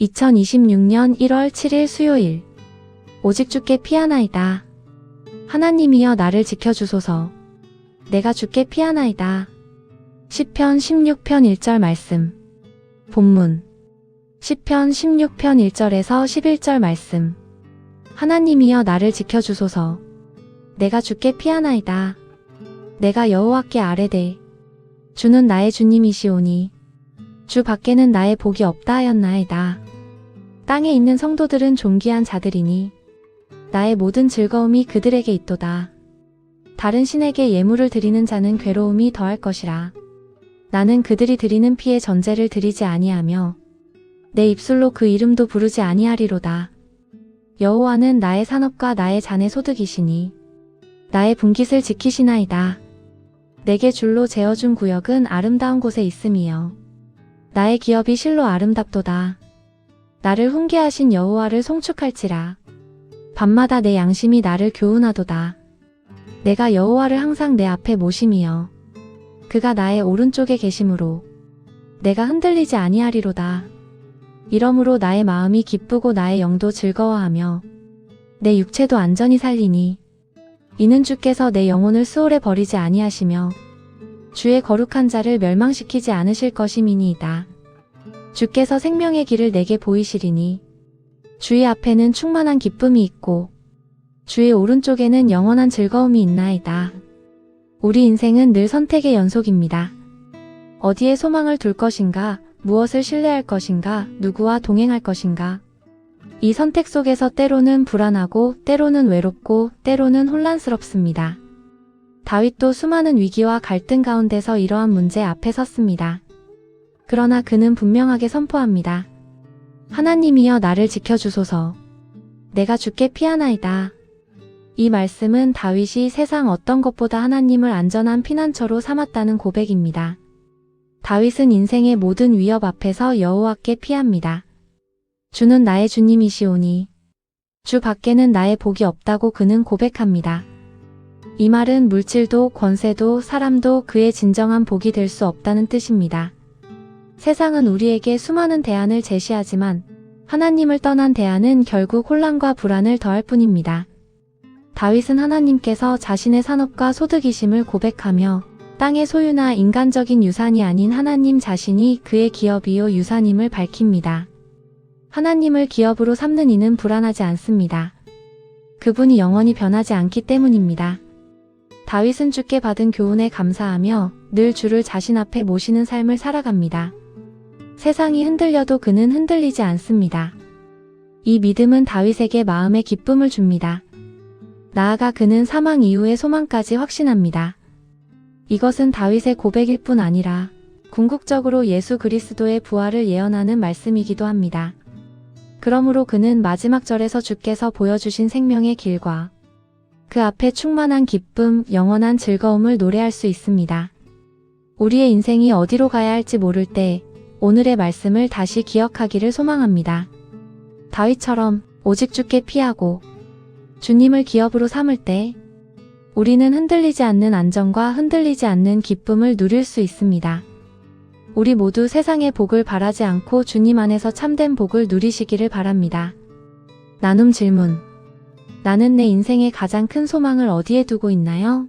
2026년 1월 7일 수요일. 오직 주께 피하나이다. 하나님이여 나를 지켜주소서. 내가 주께 피하나이다. 10편 16편 1절 말씀. 본문. 10편 16편 1절에서 11절 말씀. 하나님이여 나를 지켜주소서. 내가 주께 피하나이다. 내가 여호와께 아뢰되 주는 나의 주님이시오니 주 밖에는 나의 복이 없다 하였나이다. 땅에 있는 성도들은 존귀한 자들이니 나의 모든 즐거움이 그들에게 있도다. 다른 신에게 예물을 드리는 자는 괴로움이 더할 것이라. 나는 그들이 드리는 피에 전제를 드리지 아니하며 내 입술로 그 이름도 부르지 아니하리로다. 여호와는 나의 산업과 나의 잔의 소득이시니 나의 분깃을 지키시나이다. 내게 줄로 재어준 구역은 아름다운 곳에 있음이여. 나의 기업이 실로 아름답도다. 나를 훈계하신 여호와를 송축할지라. 밤마다 내 양심이 나를 교훈하도다. 내가 여호와를 항상 내 앞에 모심이여. 그가 나의 오른쪽에 계심으로 내가 흔들리지 아니하리로다. 이러므로 나의 마음이 기쁘고 나의 영도 즐거워하며 내 육체도 안전히 살리니 이는 주께서 내 영혼을 수월에 버리지 아니하시며 주의 거룩한 자를 멸망시키지 않으실 것임이니이다. 주께서 생명의 길을 내게 보이시리니 주의 앞에는 충만한 기쁨이 있고 주의 오른쪽에는 영원한 즐거움이 있나이다. 우리 인생은 늘 선택의 연속입니다. 어디에 소망을 둘 것인가, 무엇을 신뢰할 것인가, 누구와 동행할 것인가. 이 선택 속에서 때로는 불안하고, 때로는 외롭고, 때로는 혼란스럽습니다. 다윗도 수많은 위기와 갈등 가운데서 이러한 문제 앞에 섰습니다. 그러나 그는 분명하게 선포합니다. 하나님이여 나를 지켜주소서. 내가 주께 피하나이다. 이 말씀은 다윗이 세상 어떤 것보다 하나님을 안전한 피난처로 삼았다는 고백입니다. 다윗은 인생의 모든 위협 앞에서 여호와께 피합니다. 주는 나의 주님이시오니 주 밖에는 나의 복이 없다고 그는 고백합니다. 이 말은 물질도 권세도 사람도 그의 진정한 복이 될 수 없다는 뜻입니다. 세상은 우리에게 수많은 대안을 제시하지만 하나님을 떠난 대안은 결국 혼란과 불안을 더할 뿐입니다. 다윗은 하나님께서 자신의 산업과 소득이심을 고백하며 땅의 소유나 인간적인 유산이 아닌 하나님 자신이 그의 기업이요 유산임을 밝힙니다. 하나님을 기업으로 삼는 이는 불안하지 않습니다. 그분이 영원히 변하지 않기 때문입니다. 다윗은 주께 받은 교훈에 감사하며 늘 주를 자신 앞에 모시는 삶을 살아갑니다. 세상이 흔들려도 그는 흔들리지 않습니다. 이 믿음은 다윗에게 마음의 기쁨을 줍니다. 나아가 그는 사망 이후의 소망까지 확신합니다. 이것은 다윗의 고백일 뿐 아니라 궁극적으로 예수 그리스도의 부활을 예언하는 말씀이기도 합니다. 그러므로 그는 마지막 절에서 주께서 보여주신 생명의 길과 그 앞에 충만한 기쁨, 영원한 즐거움을 노래할 수 있습니다. 우리의 인생이 어디로 가야 할지 모를 때 오늘의 말씀을 다시 기억하기를 소망합니다. 다윗처럼 오직 주께 피하고 주님을 기업으로 삼을 때 우리는 흔들리지 않는 안정과 흔들리지 않는 기쁨을 누릴 수 있습니다. 우리 모두 세상의 복을 바라지 않고 주님 안에서 참된 복을 누리시기를 바랍니다. 나눔 질문. 나는 내 인생의 가장 큰 소망을 어디에 두고 있나요?